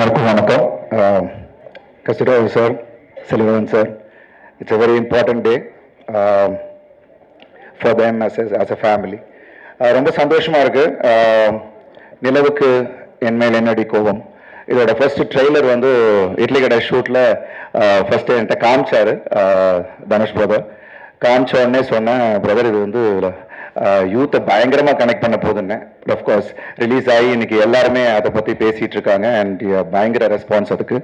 எல்லாருக்கும் வணக்கம். Kasirao sir Selvan sir. It's a very important day for then us us as a family ரொம்ப சந்தோஷமாக இருக்குது நிலவுக்கு என் மேல் என்னடி கோபம். இதோட ஃபர்ஸ்ட் ட்ரெய்லர் வந்து இட்லி கடை ஷூட்டில் ஃபஸ்ட்டு என்கிட்ட காமிச்சார் தனுஷ் பிரதர் காமிச்ச உடனே சொன்னேன் பிரதர் இது வந்து யூத்தை பயங்கரமாக கனெக்ட் பண்ண போகுதுன்னு. அஃப்கோர்ஸ் ரிலீஸ் ஆகி இன்னைக்கு எல்லாருமே அதை பற்றி பேசிகிட்டு இருக்காங்க அண்ட் பயங்கர ரெஸ்பான்ஸ் அதுக்கு.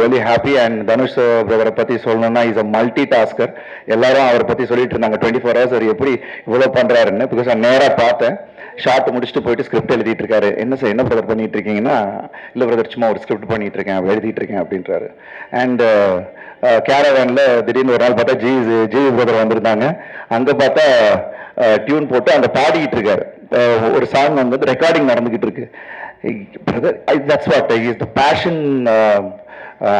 ரியலி ஹாப்பி அண்ட் தனுஷ் பிரதரை பற்றி சொல்லணும்னா இஸ் அ மல்டி டாஸ்கர் எல்லாரும் அவரை பற்றி சொல்லிட்டு இருந்தாங்க. டுவெண்ட்டி ஃபோர் ஹவர்ஸ் அவர் எப்படி இவ்வளோ பண்ணுறாருன்னு பிகாஸ் நான் நேராக பார்த்தேன். ஷார்ட் முடிச்சுட்டு போயிட்டு ஸ்கிரிப்ட் எழுதிட்டு இருக்காரு. என்ன சார் என்ன பிரதர் பண்ணிட்டு இருக்கீங்கன்னா? இல்லை பிரதர் சும்மா ஒரு ஸ்கிரிப்ட் பண்ணிட்டு இருக்கேன். எழுதிட்டு இருக்கேன் அப்படின்றாரு. அண்ட் கேரவேனில் திடீர்னு ஒரு நாள் பார்த்தா ஜி ஜி பிரதர் வந்திருந்தாங்க. அங்கே பார்த்தா டியூன் போட்டு அந்த பாடிக்கிட்டு இருக்காரு. ஒரு சாங் வந்து ரெக்கார்டிங் நடந்துகிட்டு இருக்கு. Brother that's what is the passion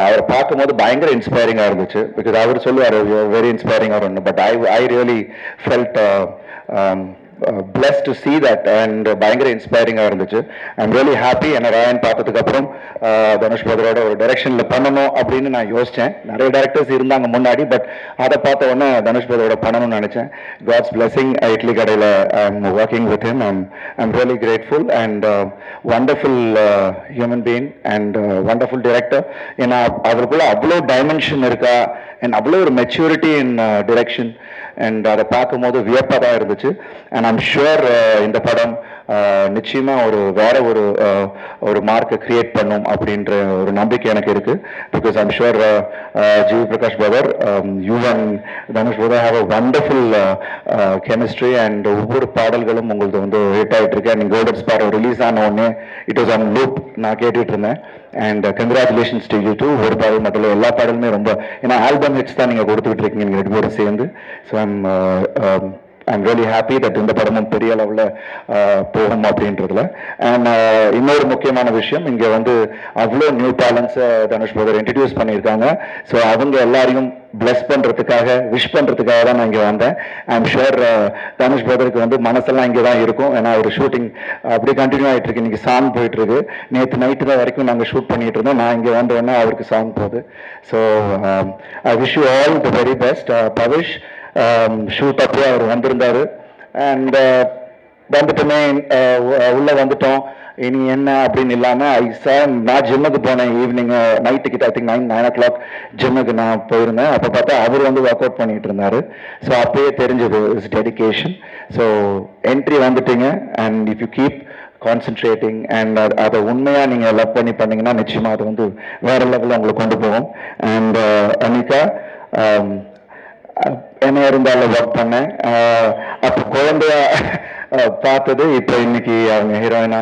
அவரை பார்க்கும்போது பயங்கர இன்ஸ்பைரிங்காக இருந்துச்சு. பிகாஸ் அவர் சொல்லுவார் வெரி இன்ஸ்பைரிங்காக ஒன்று but I I really felt bless to see that and பயங்கர இன்ஸ்பைரிங்காக இருந்துச்சு. ஐம் ரியலி ஹாப்பி என்ன ராயன் பார்த்ததுக்கப்புறம் uh, தனுஷ் பிரதரோட ஒரு டைரக்ஷனில் பண்ணணும் அப்படின்னு நான் யோசித்தேன் நிறைய டேரக்டர்ஸ் இருந்தாங்க முன்னாடி பட் அதை பார்த்த உடனே தனுஷ் பிரதரோட பண்ணணும்னு நினச்சேன். காட்ஸ் பிளெஸிங் இட்லி கடையில் I'm working with him I'm I'm really grateful and wonderful human being and wonderful director ஏன்னா அவருக்குள்ள அவ்வளோ டைமென்ஷன் இருக்கா? அண்ட் அவ்வளோ ஒரு மெச்சூரிட்டி இன் டிரெக்ஷன் அண்ட் அதை பார்க்கும்போது வியப்பாக தான் இருந்துச்சு. அண்ட் ஐம் ஷுவர் இந்த படம் நிச்சயமா ஒரு வேற ஒரு ஒரு மார்க்கை கிரியேட் பண்ணும் அப்படின்ற ஒரு நம்பிக்கை எனக்கு இருக்கு. Because I'm sure GV Prakash power you and Dhanush power have a wonderful chemistry and ஒவ்வொரு பாடல்களும் உங்களுக்கு வந்து ஹிட் ஆகிட்டு இருக்கு. அண்ட் கோல்டன் ஸ்பார் ரிலீஸ் ஆன உடனே இட் வாஸ் ஆன் லூப் நான் கேட்டுட்டு இருந்தேன். And congratulations to you too ஒரு பாடல் மட்டும் எல்லா பாடலுமே ரொம்ப ஏன்னா ஆல்பம் ஹிட்ஸ் தான் நீங்கள் கொடுத்துக்கிட்டு இருக்கீங்க நீங்கள் ரெண்டு பேரும் சேர்ந்து. So I'm I'm very happy that இந்த படமும் பெரிய அளவில் போகும் அப்படின்றதுல. அண்ட் இன்னொரு முக்கியமான விஷயம் இங்கே வந்து அவ்வளோ நியூ டேலண்ட்ஸை தனுஷ் பிரதர் இன்ட்ரடியூஸ் பண்ணியிருக்காங்க. ஸோ அவங்க எல்லாரையும் பிளஸ் பண்ணுறதுக்காக விஷ் பண்ணுறதுக்காக தான் நான் இங்கே வந்தேன். ஐம் ஷுர் தனுஷ் பிரதருக்கு வந்து மனசெல்லாம் இங்கே தான் இருக்கும். ஏன்னா ஒரு ஷூட்டிங் அப்படியே கண்டினியூ ஆகிட்டு இருக்கு. இன்னைக்கு சாங் போயிட்டு இருக்கு நேற்று நைட்டு தான் வரைக்கும் நாங்கள் ஷூட் பண்ணிட்டு இருந்தோம். நான் இங்கே வந்த அவருக்கு சாங் போகுது. So I wish you all the very best Pavish shoot அப்பயே அவர் வந்திருந்தாரு. அண்ட் வந்துட்டுமே உள்ளே உள்ள வந்துட்டோம். இனி என்ன அப்படின்னு இல்லாமல் ஐ சார் நான் ஜிம்முக்கு போனேன் ஈவினிங் நைட்டு கிட்ட I think nine nine o'clock ஜிம்முக்கு நான் போயிருந்தேன். அப்போ பார்த்தா அவர் வந்து ஒர்க் அவுட் பண்ணிட்டு இருந்தாரு. ஸோ அப்பயே தெரிஞ்சது இஸ் டெடிக்கேஷன் ஸோ என்ட்ரி வந்துட்டீங்க. And if you keep concentrating and அதை உண்மையாக நீங்கள் லவ் பண்ணி பண்ணீங்கன்னா நிச்சயமாக அது வந்து வேற லெவலில் உங்களை கொண்டு போகும். அண்ட் அனிகா என்ன இருந்தாலும் ஒர்க் பண்ணேன். அப்போ குழந்தைய பார்த்தது இப்போ இன்னைக்கு அவங்க ஹீரோயினா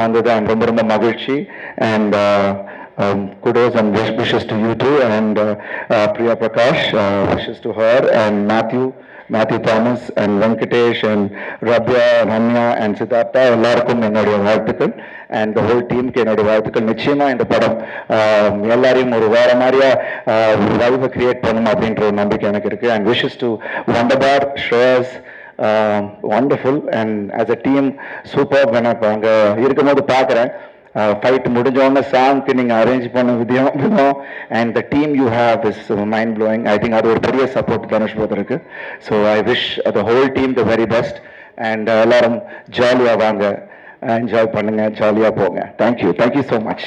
வந்தது. அண்ட் ரொம்ப ரொம்ப மகிழ்ச்சி. And kudos and wish wishes to you too. And uh, uh, Priya Prakash uh, wishes to her and Matthew Matthew Thomas and Venkatesh and Siddhartha Ramya and Siddhartha. எல்லாருக்கும் என்னுடைய வாழ்த்துக்கள். அண்ட் ஹோல் டீமுக்கு என்னுடைய வாழ்த்துக்கள். நிச்சயமா இந்த படம் எல்லாரையும் ஒரு வேற மாதிரியா ஒரு வைவை கிரியேட் பண்ணும் அப்படின்ற ஒரு நம்பிக்கை எனக்கு இருக்கு. And wishes to வண்டபார் shares wonderful and as a team super நான் இப்போ அங்கே இருக்கும்போது பார்க்குறேன் ஃபைட் முடிஞ்சோடனே சாங்க்கு நீங்கள் அரேஞ்ச் பண்ண விதம் விதம் and the team you have is mind blowing I think அது ஒரு பெரிய support Dhanush பிரதருக்கு so I wish the whole team the very best and எல்லாரும் ஜாலியாக வாங்க. என்ஜாய் பண்ணுங்கள் ஜாலியாக போங்க. Thank you thank you so much